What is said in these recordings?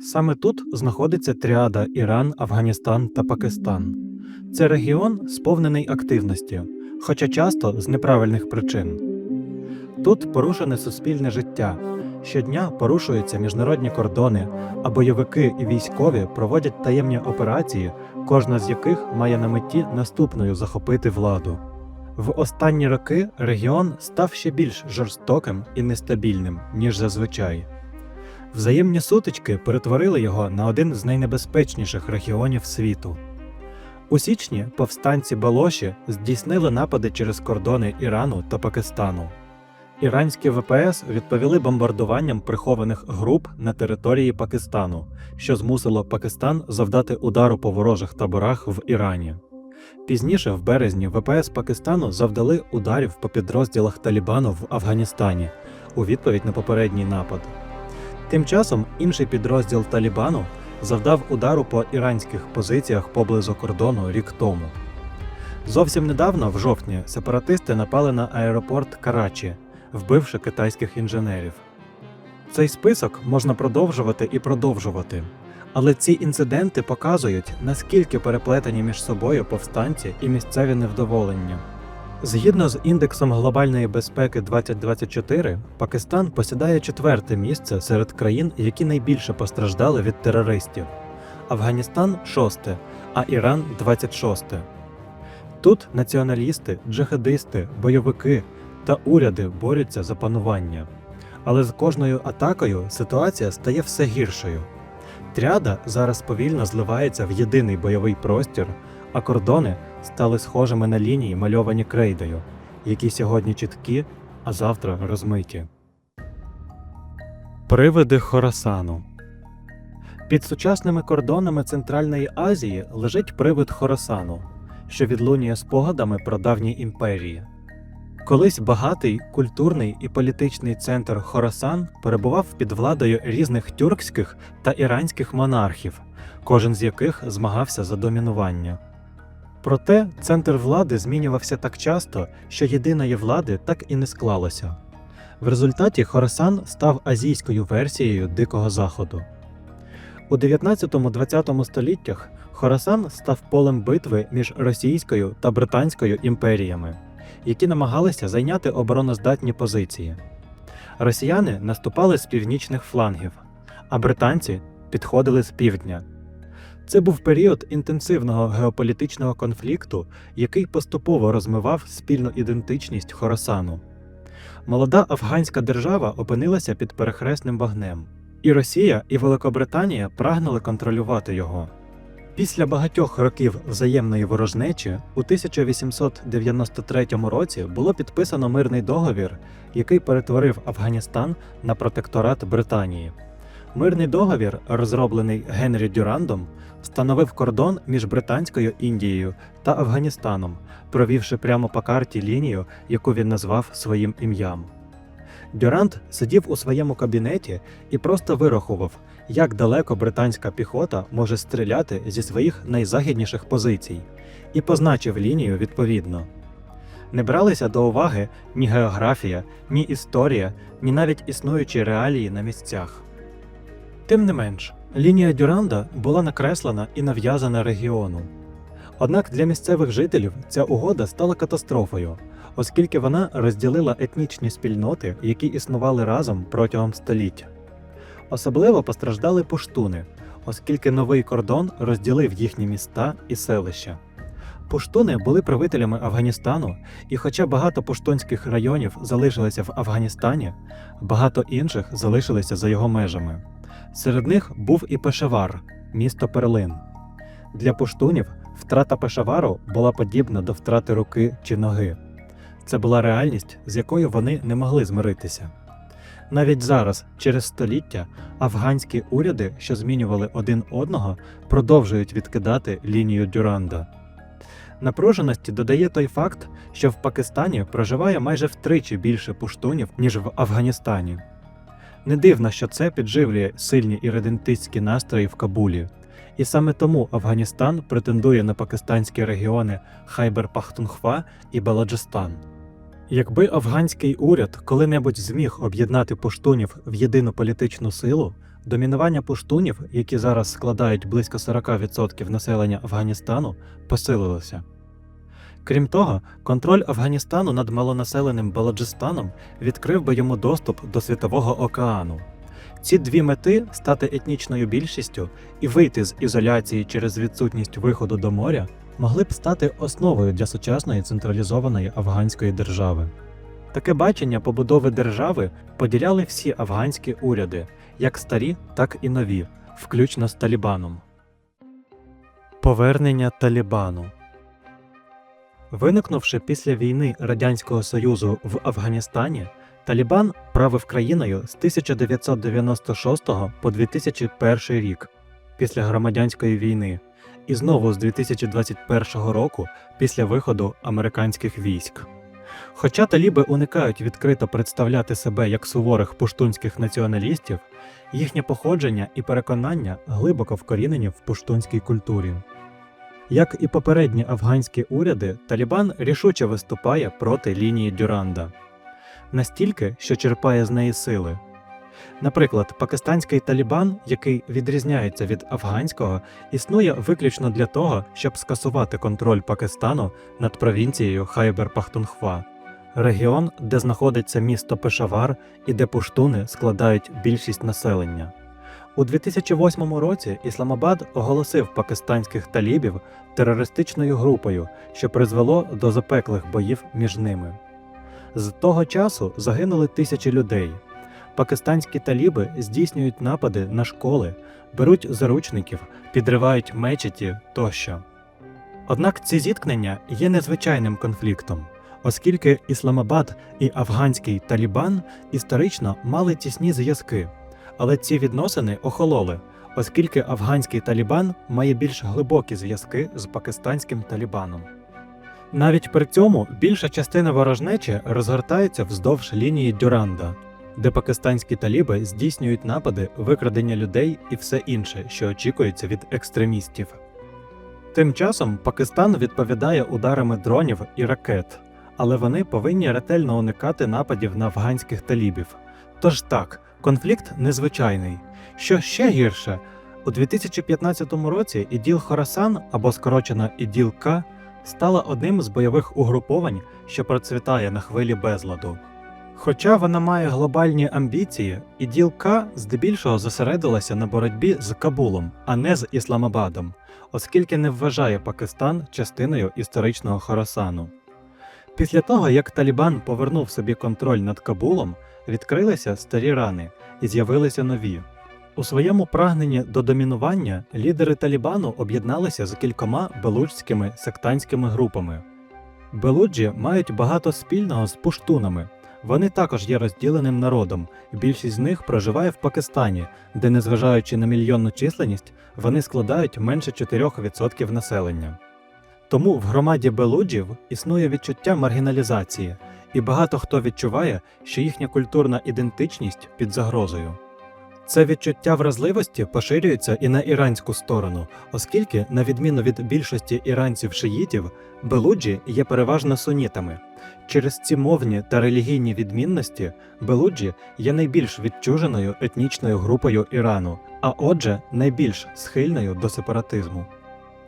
Саме тут знаходиться тріада Іран, Афганістан та Пакистан. Це регіон сповнений активності, хоча часто з неправильних причин. Тут порушене суспільне життя. Щодня порушуються міжнародні кордони, а бойовики і військові проводять таємні операції, кожна з яких має на меті наступною захопити владу. В останні роки регіон став ще більш жорстоким і нестабільним, ніж зазвичай. Взаємні сутички перетворили його на один з найнебезпечніших регіонів світу. У січні повстанці Балоші здійснили напади через кордони Ірану та Пакистану. Іранські ВПС відповіли бомбардуванням прихованих груп на території Пакистану, що змусило Пакистан завдати удару по ворожих таборах в Ірані. Пізніше, в березні, ВПС Пакистану завдали ударів по підрозділах Талібану в Афганістані у відповідь на попередній напад. Тим часом інший підрозділ Талібану завдав удару по іранських позиціях поблизу кордону рік тому. Зовсім недавно, в жовтні, сепаратисти напали на аеропорт Карачі, вбивши китайських інженерів. Цей список можна продовжувати і продовжувати. Але ці інциденти показують, наскільки переплетені між собою повстанці і місцеві невдоволення. Згідно з індексом глобальної безпеки 2024, Пакистан посідає четверте місце серед країн, які найбільше постраждали від терористів. Афганістан шосте, а Іран 26. Тут націоналісти, джихадисти, бойовики та уряди борються за панування. Але з кожною атакою ситуація стає все гіршою. Тряда зараз повільно зливається в єдиний бойовий простір, а кордони стали схожими на лінії, мальовані крейдою, які сьогодні чіткі, а завтра розмиті. Привиди Хорасану Під сучасними кордонами Центральної Азії лежить привид Хорасану, що відлунює спогадами про давні імперії. Колись багатий культурний і політичний центр Хорасан перебував під владою різних тюркських та іранських монархів, кожен з яких змагався за домінування. Проте центр влади змінювався так часто, що єдиної влади так і не склалося. В результаті Хорасан став азійською версією Дикого Заходу. У 19-20 століттях Хорасан став полем битви між Російською та Британською імперіями, які намагалися зайняти обороноздатні позиції. Росіяни наступали з північних флангів, а британці підходили з півдня. Це був період інтенсивного геополітичного конфлікту, який поступово розмивав спільну ідентичність Хорасану. Молода афганська держава опинилася під перехресним вогнем, і Росія і Великобританія прагнули контролювати його. Після багатьох років взаємної ворожнечі у 1893 році було підписано мирний договір, який перетворив Афганістан на протекторат Британії. Мирний договір, розроблений Генрі Дюрандом, встановив кордон між Британською Індією та Афганістаном, провівши прямо по карті лінію, яку він назвав своїм ім'ям. Дюранд сидів у своєму кабінеті і просто вирахував, як далеко британська піхота може стріляти зі своїх найзахідніших позицій, і позначив лінію відповідно. Не бралися до уваги ні географія, ні історія, ні навіть існуючі реалії на місцях. Тим не менш, лінія Дюранда була накреслена і нав'язана регіону. Однак для місцевих жителів ця угода стала катастрофою, оскільки вона розділила етнічні спільноти, які існували разом протягом століття. Особливо постраждали пуштуни, оскільки новий кордон розділив їхні міста і селища. Пуштуни були правителями Афганістану, і хоча багато пуштунських районів залишилися в Афганістані, багато інших залишилися за його межами. Серед них був і Пешавар, місто Перлин. Для пуштунів втрата Пешавару була подібна до втрати руки чи ноги. Це була реальність, з якою вони не могли змиритися. Навіть зараз, через століття, афганські уряди, що змінювали один одного, продовжують відкидати лінію Дюранда. Напруженості додає той факт, що в Пакистані проживає майже втричі більше пуштунів, ніж в Афганістані. Не дивно, що це підживлює сильні іредентистські настрої в Кабулі. І саме тому Афганістан претендує на пакистанські регіони Хайбер-Пахтунхва і Баладжистан. Якби афганський уряд коли-небудь зміг об'єднати пуштунів в єдину політичну силу, домінування пуштунів, які зараз складають близько 40% населення Афганістану, посилилося. Крім того, контроль Афганістану над малонаселеним Баладжистаном відкрив би йому доступ до Світового океану. Ці дві мети стати етнічною більшістю і вийти з ізоляції через відсутність виходу до моря могли б стати основою для сучасної централізованої афганської держави. Таке бачення побудови держави поділяли всі афганські уряди, як старі, так і нові, включно з Талібаном. Повернення Талібану Виникнувши після війни Радянського Союзу в Афганістані, Талібан правив країною з 1996 по 2001 рік після громадянської війни, і знову з 2021 року після виходу американських військ. Хоча таліби уникають відкрито представляти себе як суворих пуштунських націоналістів, їхнє походження і переконання глибоко вкорінені в пуштунській культурі. Як і попередні афганські уряди, Талібан рішуче виступає проти лінії Дюранда настільки, що черпає з неї сили. Наприклад, пакистанський Талібан, який відрізняється від афганського, існує виключно для того, щоб скасувати контроль Пакистану над провінцією Хайбер-Пахтунхва, регіон, де знаходиться місто Пешавар і де пуштуни складають більшість населення. У 2008 році Ісламабад оголосив пакистанських талібів терористичною групою, що призвело до запеклих боїв між ними. З того часу загинули тисячі людей. Пакистанські таліби здійснюють напади на школи, беруть заручників, підривають мечеті тощо. Однак ці зіткнення є незвичайним конфліктом, оскільки Ісламабад і афганський Талібан історично мали тісні зв'язки, але ці відносини охололи, оскільки афганський Талібан має більш глибокі зв'язки з пакистанським Талібаном. Навіть при цьому більша частина ворожнечі розгортається вздовж лінії Дюранда, де пакистанські таліби здійснюють напади, викрадення людей і все інше, що очікується від екстремістів. Тим часом Пакистан відповідає ударами дронів і ракет, але вони повинні ретельно уникати нападів на афганських талібів. Тож так, конфлікт незвичайний. Що ще гірше, у 2015 році іділ Хорасан або скорочено іділ К стала одним з бойових угруповань, що процвітає на хвилі безладу. Хоча вона має глобальні амбіції, іділ К здебільшого зосередилася на боротьбі з Кабулом, а не з Ісламабадом, оскільки не вважає Пакистан частиною історичного Хорасану. Після того, як Талібан повернув собі контроль над Кабулом, відкрилися старі рани і з'явилися нові. У своєму прагненні до домінування лідери Талібану об'єдналися з кількома белуджськими сектантськими групами. Белуджі мають багато спільного з пуштунами. Вони також є розділеним народом, більшість з них проживає в Пакистані, де, незважаючи на мільйонну численність, вони складають менше 4% населення. Тому в громаді белуджів існує відчуття маргіналізації, і багато хто відчуває, що їхня культурна ідентичність під загрозою. Це відчуття вразливості поширюється і на іранську сторону, оскільки, на відміну від більшості іранців-шиїтів, белуджі є переважно сунітами. Через ці мовні та релігійні відмінності белуджі є найбільш відчуженою етнічною групою Ірану, а отже, найбільш схильною до сепаратизму.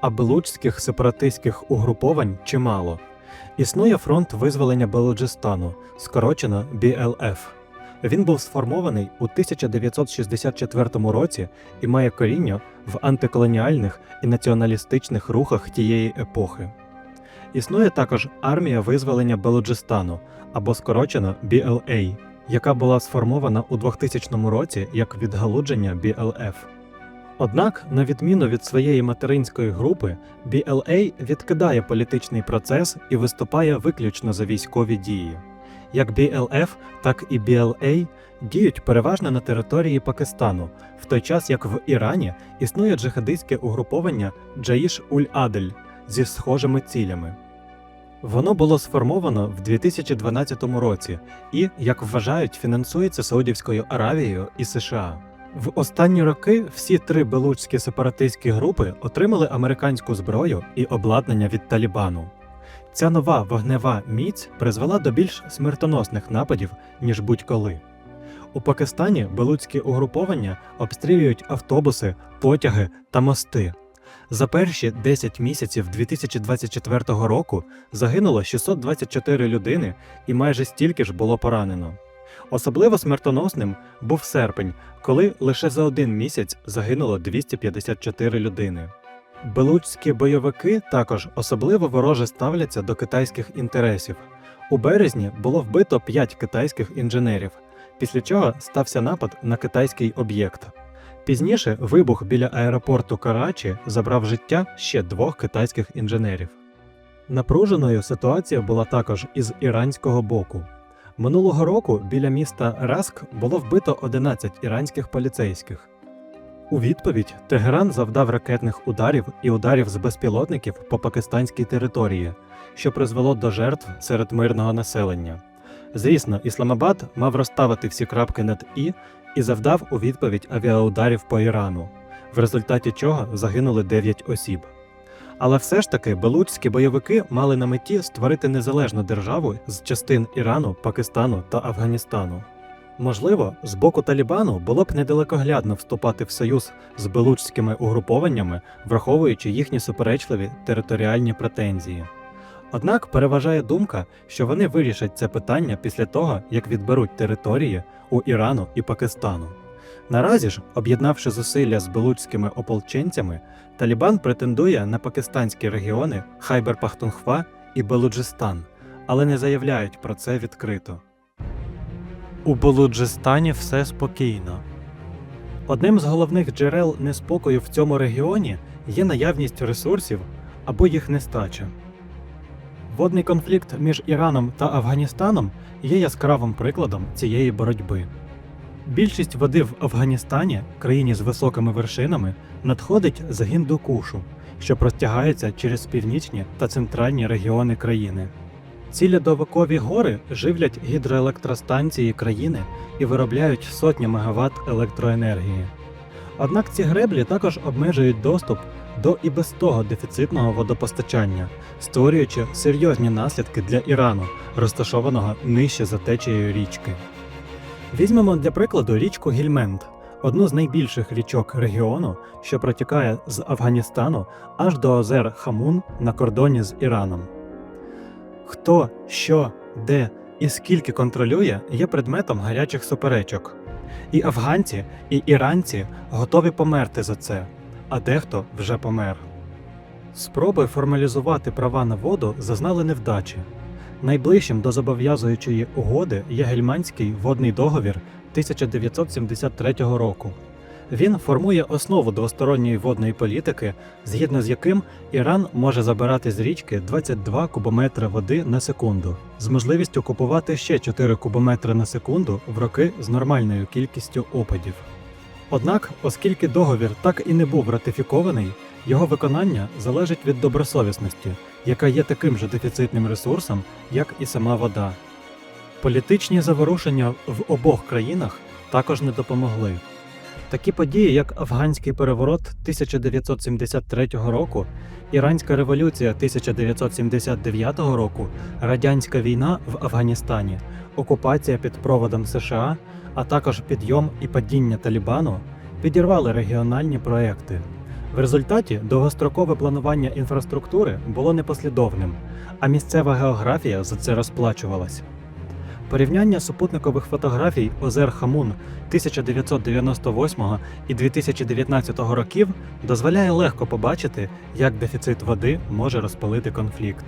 А белуджських сепаратистських угруповань чимало. Існує фронт визволення Белуджистану, скорочено BLF. Він був сформований у 1964 році і має коріння в антиколоніальних і націоналістичних рухах тієї епохи. Існує також армія визволення Белуджистану або скорочено BLA, яка була сформована у 2000 році як відгалудження BLF. Однак, на відміну від своєї материнської групи, BLA відкидає політичний процес і виступає виключно за військові дії. Як BLF, так і BLA діють переважно на території Пакистану, в той час як в Ірані існує джихадистське угруповання Джаїш Уль-Адель зі схожими цілями. Воно було сформовано в 2012 році і, як вважають, фінансується Саудівською Аравією і США. В останні роки всі три белуджські сепаратистські групи отримали американську зброю і обладнання від Талібану. Ця нова вогнева міць призвела до більш смертоносних нападів, ніж будь-коли. У Пакистані белуцькі угруповання обстрілюють автобуси, потяги та мости. За перші 10 місяців 2024 року загинуло 624 людини і майже стільки ж було поранено. Особливо смертоносним був серпень, коли лише за один місяць загинуло 254 людини. Белуцькі бойовики також особливо вороже ставляться до китайських інтересів. У березні було вбито 5 китайських інженерів, після чого стався напад на китайський об'єкт. Пізніше вибух біля аеропорту Карачі забрав життя ще двох китайських інженерів. Напруженою ситуація була також із іранського боку. Минулого року біля міста Раск було вбито 11 іранських поліцейських. У відповідь Тегеран завдав ракетних ударів і ударів з безпілотників по пакистанській території, що призвело до жертв серед мирного населення. Звісно, Ісламабад мав розставити всі крапки над і і завдав у відповідь авіаударів по Ірану, в результаті чого загинули 9 осіб. Але все ж таки белуцькі бойовики мали на меті створити незалежну державу з частин Ірану, Пакистану та Афганістану. Можливо, з боку Талібану було б недалекоглядно вступати в союз з белуцькими угрупованнями, враховуючи їхні суперечливі територіальні претензії. Однак переважає думка, що вони вирішать це питання після того, як відберуть території у Ірану і Пакистану. Наразі ж, об'єднавши зусилля з белуцькими ополченцями, Талібан претендує на пакистанські регіони Хайбер-Пахтунхва і Белуджистан, але не заявляють про це відкрито. У Белуджистані все спокійно. Одним з головних джерел неспокою в цьому регіоні є наявність ресурсів або їх нестача. Водний конфлікт між Іраном та Афганістаном є яскравим прикладом цієї боротьби. Більшість води в Афганістані, країні з високими вершинами, надходить з Гіндукушу, що простягається через північні та центральні регіони країни. Ці льодовикові гори живлять гідроелектростанції країни і виробляють сотні мегаватт електроенергії. Однак ці греблі також обмежують доступ до і без того дефіцитного водопостачання, створюючи серйозні наслідки для Ірану, розташованого нижче за течією річки. Візьмемо для прикладу річку Гільменд, одну з найбільших річок регіону, що протікає з Афганістану аж до озер Хамун на кордоні з Іраном. Хто, що, де і скільки контролює, є предметом гарячих суперечок. І афганці, і іранці готові померти за це, а дехто вже помер. Спроби формалізувати права на воду зазнали невдачі. Найближчим до зобов'язуючої угоди є Гельманський водний договір 1973 року. Він формує основу двосторонньої водної політики, згідно з яким Іран може забирати з річки 22 кубометри води на секунду, з можливістю купувати ще 4 кубометри на секунду в роки з нормальною кількістю опадів. Однак, оскільки договір так і не був ратифікований, його виконання залежить від добросовісності, яка є таким же дефіцитним ресурсом, як і сама вода. Політичні заворушення в обох країнах також не допомогли. Такі події, як афганський переворот 1973 року, Іранська революція 1979 року, радянська війна в Афганістані, окупація під проводом США, а також підйом і падіння Талібану підірвали регіональні проекти. В результаті довгострокове планування інфраструктури було непослідовним, а місцева географія за це розплачувалась. Порівняння супутникових фотографій озер Хамун 1998 і 2019 років дозволяє легко побачити, як дефіцит води може розпалити конфлікт.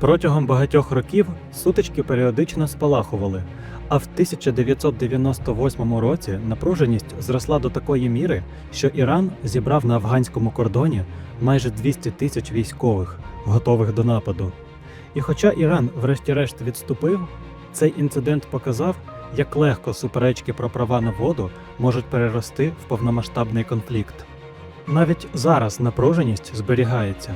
Протягом багатьох років сутички періодично спалахували, а в 1998 році напруженість зросла до такої міри, що Іран зібрав на афганському кордоні майже 200 тисяч військових, готових до нападу. І хоча Іран, врешті-решт, відступив, цей інцидент показав, як легко суперечки про права на воду можуть перерости в повномасштабний конфлікт. Навіть зараз напруженість зберігається.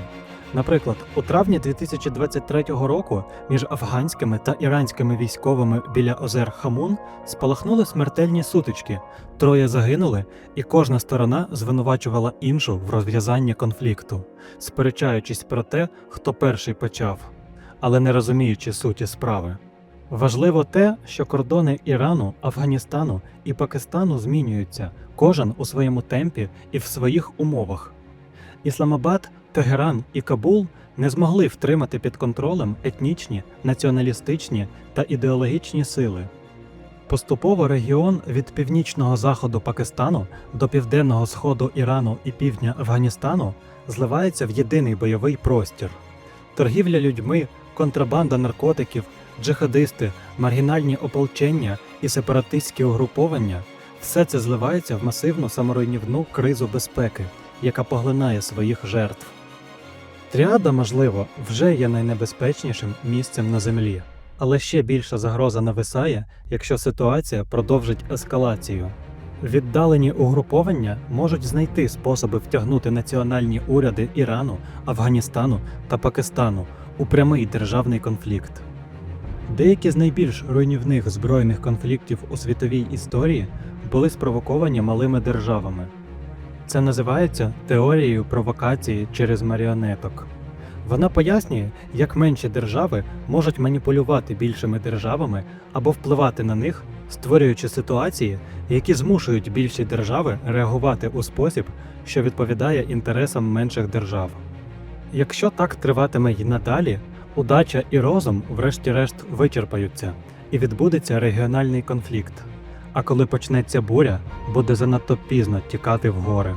Наприклад, у травні 2023 року між афганськими та іранськими військовими біля озер Хамун спалахнули смертельні сутички, троє загинули, і кожна сторона звинувачувала іншу в розв'язанні конфлікту, сперечаючись про те, хто перший почав, але не розуміючи суті справи. Важливо те, що кордони Ірану, Афганістану і Пакистану змінюються, кожен у своєму темпі і в своїх умовах. Ісламабад, Тегеран і Кабул не змогли втримати під контролем етнічні, націоналістичні та ідеологічні сили. Поступово регіон від північного заходу Пакистану до південного сходу Ірану і півдня Афганістану зливається в єдиний бойовий простір. Торгівля людьми, контрабанда наркотиків, джихадисти, маргінальні ополчення і сепаратистські угруповання все це зливається в масивну саморуйнівну кризу безпеки, яка поглинає своїх жертв. Тріада, можливо, вже є найнебезпечнішим місцем на землі, але ще більша загроза нависає, якщо ситуація продовжить ескалацію. Віддалені угруповання можуть знайти способи втягнути національні уряди Ірану, Афганістану та Пакистану у прямий державний конфлікт. Деякі з найбільш руйнівних збройних конфліктів у світовій історії були спровоковані малими державами. Це називається теорією провокації через маріонеток. Вона пояснює, як менші держави можуть маніпулювати більшими державами або впливати на них, створюючи ситуації, які змушують більші держави реагувати у спосіб, що відповідає інтересам менших держав. Якщо так триватиме й надалі, удача і розум, врешті-решт, вичерпаються, і відбудеться регіональний конфлікт. А коли почнеться буря, буде занадто пізно тікати в гори.